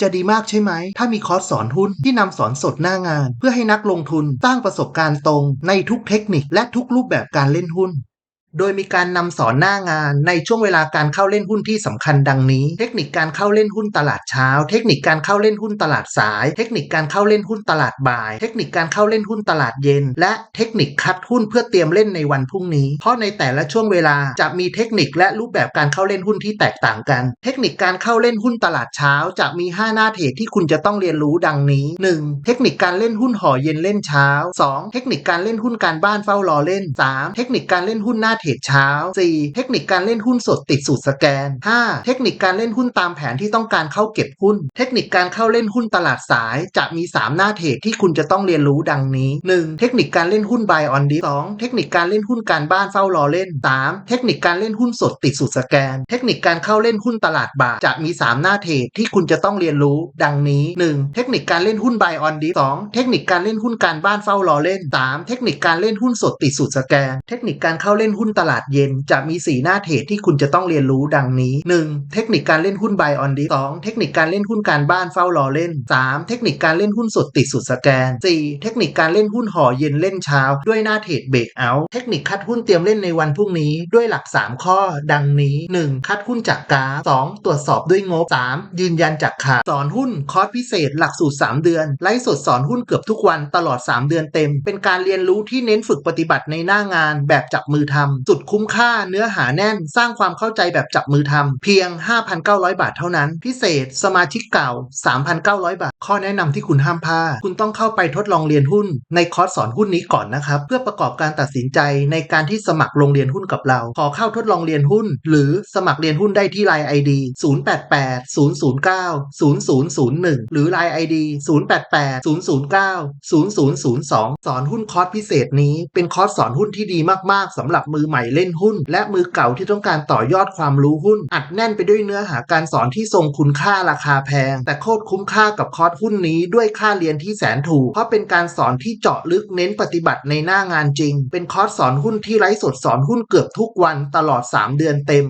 จะดีมากใช่ไหม ถ้ามีคอร์สสอนหุ้นที่นำสอนสดหน้างาน เพื่อให้นักลงทุนสร้างประสบการณ์ตรงในทุกเทคนิคและทุกรูปแบบการเล่นหุ้น โดยมีการนำสอนหน้างานในช่วงเวลาการเข้าเล่นหุ้นที่สำคัญดังนี้ เทคนิคการเข้าเล่นหุ้นตลาดเช้า เทคนิคการเข้าเล่นหุ้นตลาดสาย เทคนิคการเข้าเล่นหุ้นตลาดบ่าย เทคนิคการเข้าเล่นหุ้นตลาดเย็น และเทคนิคคัดหุ้นเพื่อเตรียมเล่นในวันพรุ่งนี้ เพราะในแต่ละช่วงเวลาจะมีเทคนิคและรูปแบบการเข้าเล่นหุ้นที่แตกต่างกัน เทคนิคการเข้าเล่นหุ้นตลาดเช้า จะมี 5 หน้าเทรดที่คุณจะต้องเรียนรู้ดังนี้ 1. เทคนิคการเล่นหุ้นห่อเย็นเล่นเช้า 2. เทคนิคการเล่นหุ้นการบ้านเฝ้ารอเล่น 3. เทคนิคการเล่นหุ้นหน้าเทรดเช้า 4. เทคนิคการเล่นหุ้นสดติดสูตรสแกน 5. เทคนิคการเล่นหุ้นตามแผนที่ต้องการเข้าเก็บหุ้น เทคนิคการเข้าเล่นหุ้นตลาดสาย จะมี 3 หน้าเทรดที่คุณจะต้องเรียนรู้ดังนี้ 1. เทคนิคการเล่นหุ้น buy on dip 2. เทคนิคการเล่นหุ้นการบ้านเฝ้ารอเล่น 3. เทคนิคการเล่นหุ้นสดติดสูตรสแกน เทคนิคการเข้าเล่นหุ้นตลาดบายจะมี 3 หน้าเทรดที่คุณจะต้องเรียนรู้ ดังนี้ 1. เทคนิคการเล่นหุ้น buy on dip 2. เทคนิคการเล่นหุ้นการบ้านเฝ้ารอเล่น 3. เทคนิคการเล่นหุ้นสดติดสูตรสแกน เทคนิคการเข้าเล่นหุ้นตลาดเย็น จะมี 4 หน้าเทรดที่คุณจะต้องเรียนรู้ดังนี้ 1. เทคนิคการเล่นหุ้น buy on dip 2. เทคนิคการเล่นหุ้นการบ้านเฝ้ารอเล่น 3. เทคนิคการเล่นหุ้นสดติดสูตรสแกน 4. เทคนิคการเล่นหุ้นห่อเย็นเล่นเช้า ด้วยหน้าเทรดเบรกเอาท์เทคนิคคัดหุ้นเตรียมเล่นในวันพรุ่งนี้ด้วยหลัก 3 ข้อ ดังนี้ 1. คัดหุ้นจากกราฟ 2. ตรวจสอบด้วยงบ 3. ยืนยันจากขาดสอนหุ้นคอร์สพิเศษหลักสูตร 3 เดือนไลฟ์สดสอนหุ้นเกือบทุกวันตลอด 3 เดือนเต็ม เป็นการเรียนรู้ที่เน้นฝึกปฏิบัติในหน้างานแบบจับมือทำสุดคุ้มค่าเนื้อหาแน่นสร้างความเข้าใจแบบจับมือทำเพียง 5,900 บาทเท่านั้น พิเศษสมาชิกเก่า 3,900 บาท ข้อแนะนำที่คุณห้ามพลาด คุณต้องเข้าไปทดลองเรียนหุ้น ในคอร์สสอนหุ้นนี้ก่อนนะครับ เพื่อประกอบการตัดสินใจในการที่สมัครลงเรียนหุ้นกับเรา ขอเข้าทดลองเรียนหุ้น หรือสมัครเรียนหุ้นได้ที่ Line ID 088 009 0001 หรือ Line ID 088 009 0002 สอนหุ้นคอร์สพิเศษนี้ เป็นคอร์สสอนหุ้นที่ดีมากๆสำหรับมือใหม่เล่นหุ้น และมือเก่าที่ต้องการต่อยอดความรู้หุ้น อัดแน่นไปด้วยเนื้อหาการสอนที่ทรงคุณค่าราคาแพง แต่โคตรคุ้มค่ากับคอร์สหุ้นนี้ด้วยค่าเรียนที่แสนถูก เพราะเป็นการสอนที่เจาะลึกเน้นปฏิบัติในหน้างานจริง เป็นคอร์สสอนหุ้นที่ไร้สดสอนหุ้นเกือบทุกวันตลอด 3 เดือนเต็ม